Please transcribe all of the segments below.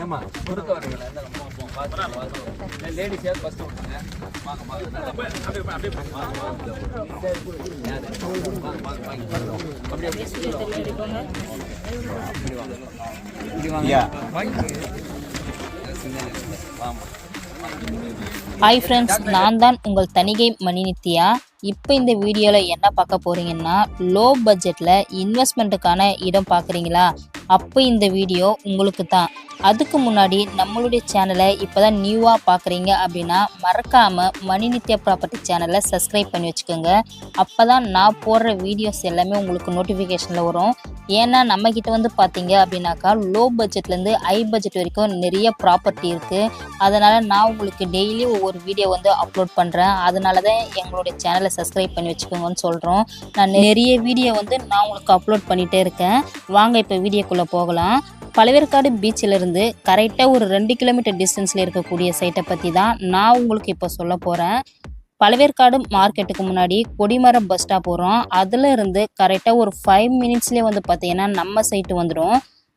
ஏமா வரீங்களா. லேடிஸ் யார் ஃபர்ஸ்ட் ஹாய் ஃப்ரெண்ட்ஸ் நான் தான் உங்கள் தணிகை மணிநித்யா. இப்போ இந்த வீடியோவில் என்ன பார்க்க போகிறீங்கன்னா லோ பட்ஜெட்டில் இன்வெஸ்ட்மெண்ட்டுக்கான இடம் பார்க்குறீங்களா? அப்போ இந்த வீடியோ உங்களுக்கு தான். அதுக்கு முன்னாடி நம்மளுடைய சேனலை இப்போ தான் நியூவாக பார்க்குறீங்க அப்படின்னா மறக்காமல் மணிநித்யா ப்ராப்பர்ட்டி சேனலை சப்ஸ்கிரைப் பண்ணி வச்சுக்கோங்க. அப்போ தான் நான் போடுற வீடியோஸ் எல்லாமே உங்களுக்கு நோட்டிஃபிகேஷனில் வரும். ஏன்னா நம்மக்கிட்ட வந்து பார்த்தீங்க அப்படின்னாக்கா லோ பட்ஜெட்லேருந்து ஹை பட்ஜெட் வரைக்கும் நிறைய ப்ராப்பர்ட்டி இருக்குது அதனால் நான் உங்களுக்கு டெய்லி ஒவ்வொரு வீடியோ வந்து அப்லோட் பண்ணுறேன் அதனால தான் எங்களுடைய சேனலை சப்ஸ்கிரைப் பண்ணி வச்சுக்கோங்கன்னு சொல்கிறோம் நான் நிறைய வீடியோ வந்து நான் உங்களுக்கு அப்லோட் பண்ணிகிட்டே இருக்கேன். வாங்க இப்போ வீடியோக்குள்ளே போகலாம். பழவேற்காடு பீச்சிலிருந்து கரெக்டாக ஒரு ரெண்டு கிலோமீட்டர் டிஸ்டன்ஸில் இருக்கக்கூடிய சைட்டை பற்றி தான் நான் உங்களுக்கு இப்போ சொல்ல போகிறேன் பழவேற்காடு மார்க்கெட்டுக்கு முன்னாடி கொடிமரம் பஸ் ஸ்டாப் போகிறோம் அதில் இருந்து கரெக்டாக ஒரு ஃபைவ் மினிட்ஸ்லேயே வந்து பார்த்தீங்கன்னா நம்ம சைட்டு வந்துடும்.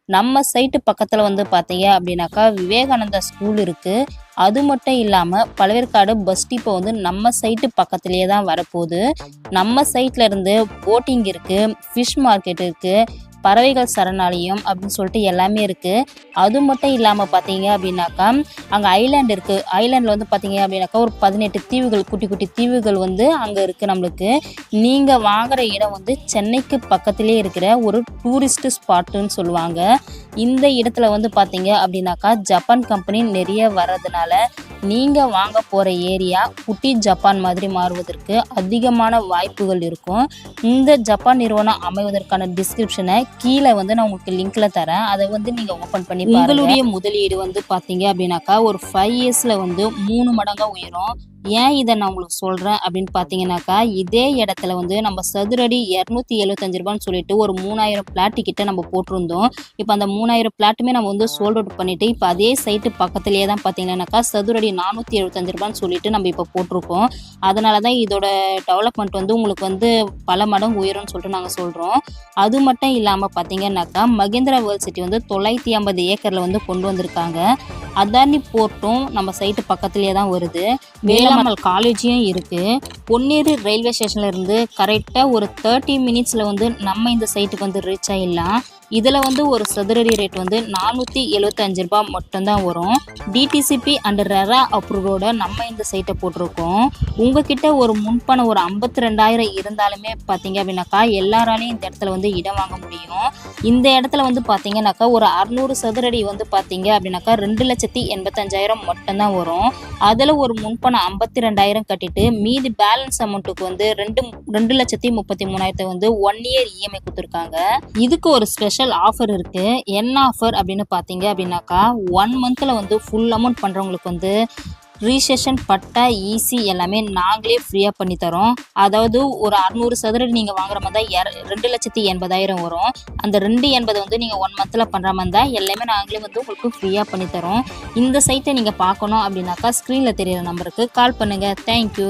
நம்ம சைட்டு பக்கத்தில் வந்து பார்த்தீங்க அப்படின்னாக்கா விவேகானந்தா ஸ்கூல் இருக்குது அது மட்டும் இல்லாமல் பழவேற்காடு பஸ் டிப்போ வந்து நம்ம சைட்டு பக்கத்துலேயே தான் வரப்போகுது. நம்ம சைட்டில் இருந்து போட்டிங் இருக்குது ஃபிஷ் மார்க்கெட் இருக்குது பறவைகள் சரணாலயம் அப்படின்னு சொல்லிட்டு எல்லாமே இருக்குது அது மட்டும் இல்லாமல் பார்த்தீங்க அப்படின்னாக்கா அங்கே ஐலாண்ட் இருக்குது ஐலாண்டில் வந்து பார்த்தீங்க அப்படின்னாக்கா ஒரு பதினெட்டு தீவுகள் குட்டி குட்டி தீவுகள் வந்து அங்கே இருக்குது நம்மளுக்கு. நீங்கள் வாங்குகிற இடம் வந்து சென்னைக்கு பக்கத்திலே இருக்கிற ஒரு டூரிஸ்ட் ஸ்பாட்டுன்னு சொல்லுவாங்க. இந்த இடத்துல வந்து பார்த்தீங்க அப்படின்னாக்கா ஜப்பான் கம்பெனி நிறைய வர்றதுனால நீங்கள் வாங்க போகிற ஏரியா குட்டி ஜப்பான் மாதிரி மாறுவதற்கு அதிகமான வாய்ப்புகள் இருக்கும். இந்த ஜப்பான் நிறுவனம் அமைவதற்கான டிஸ்கிரிப்ஷனை கீழே வந்து நான் உங்களுக்கு லிங்க்ல தரேன். அதை வந்து நீங்கள் ஓப்பன் பண்ணி உங்களுடைய முதலீடு வந்து பார்த்தீங்க அப்படின்னாக்கா ஒரு ஃபைவ் இயர்ஸில் வந்து மூணு மடங்காக உயரும். ஏன் இதை நான் உங்களுக்கு சொல்றேன் அப்படின்னு பாத்தீங்கன்னாக்கா இதே இடத்துல வந்து நம்ம சதுரடி இரநூத்தி எழுபத்தஞ்சு ரூபான்னு சொல்லிட்டு ஒரு மூணாயிரம் பிளாட்டு கிட்ட நம்ம போட்டிருந்தோம். இப்போ அந்த மூணாயிரம் பிளாட்டுமே நம்ம வந்து சோல்ட் அவுட் பண்ணிட்டு இப்போ அதே சைட்டு பக்கத்துலேயே தான் பார்த்தீங்கன்னாக்கா சதுரடி நானூற்றி எழுபத்தஞ்சு ரூபான்னு சொல்லிட்டு நம்ம இப்போ போட்டிருக்கோம். அதனால தான் இதோட டெவலப்மெண்ட் வந்து உங்களுக்கு வந்து பல மடங்கு உயரும்னு சொல்லிட்டு நாங்கள் சொல்கிறோம் அது மட்டும் இல்லாமல் பார்த்தீங்கன்னாக்கா மகேந்திரா வேர்ல்ட் சிட்டி வந்து தொள்ளாயிரத்தி ஐம்பது ஏக்கரில் வந்து கொண்டு வந்திருக்காங்க. அதானி போர்ட்டும் நம்ம சைட்டு பக்கத்துலேயே தான் வருது. வேளாமல் காலேஜையும் இருக்குது பொன்னேரி ரயில்வே ஸ்டேஷன்லேருந்து கரெக்டாக ஒரு தேர்ட்டி மினிட்ஸில் வந்து நம்ம இந்த சைட்டுக்கு வந்து ரீச் ஆகிடலாம் இதில் வந்து ஒரு சதுரடி ரேட் வந்து நானூற்றி எழுபத்தஞ்சு ரூபாய் மட்டும்தான் வரும். டிடிசிபி அண்ட் ரெரா அப்ரூவோட நம்ம இந்த சைட்டை போட்டிருக்கோம். உங்ககிட்ட ஒரு முன்பணம் ஒரு ஐம்பத்தி ரெண்டாயிரம் இருந்தாலுமே பார்த்தீங்க அப்படின்னாக்கா எல்லாராலையும் இந்த இடத்துல வந்து இடம் வாங்க முடியும். இந்த இடத்துல வந்து பார்த்தீங்கன்னாக்கா ஒரு அறுநூறு சதுரடி வந்து பார்த்தீங்க அப்படின்னாக்கா ரெண்டு லட்சத்தி எண்பத்தஞ்சாயிரம் மட்டும்தான் வரும். அதில் ஒரு முன்பணம் ஐம்பத்தி ரெண்டாயிரம் கட்டிட்டு மீதி பேலன்ஸ் அமௌண்ட்டுக்கு வந்து ரெண்டு ரெண்டு லட்சத்தி முப்பத்தி மூணாயிரத்தை வந்து ஒன் இயர் இஎம்ஐ கொடுத்துருக்காங்க. இதுக்கு ஒரு ஸ்பெஷல் ஆஃபர் இருக்கு. என்ன ஆஃபர் அப்படின்னு பார்த்தீங்க அப்படின்னாக்கா ஒன் மந்த்தில் வந்து ஃபுல் அமௌண்ட் பண்ணுறவங்களுக்கு வந்து ரீசெஷன் பட்டா ஈஸி எல்லாமே நாங்களே ஃப்ரீயாக பண்ணி தரோம். அதாவது ஒரு அறநூறு சதுர நீங்கள் வாங்குற மாதிரி தான் எர ரெண்டு லட்சத்தி எண்பதாயிரம் வரும். அந்த ரெண்டு எண்பது வந்து நீங்கள் ஒன் மந்தில் பண்ணுற மாதிரி தான் எல்லாமே நாங்களே வந்து உங்களுக்கு ஃப்ரீயாக பண்ணி தரோம். இந்த சைட்டை நீங்கள் பார்க்கணும் அப்படின்னாக்கா ஸ்க்ரீனில் தெரியிற நம்பருக்கு கால் பண்ணுங்கள் தேங்க்யூ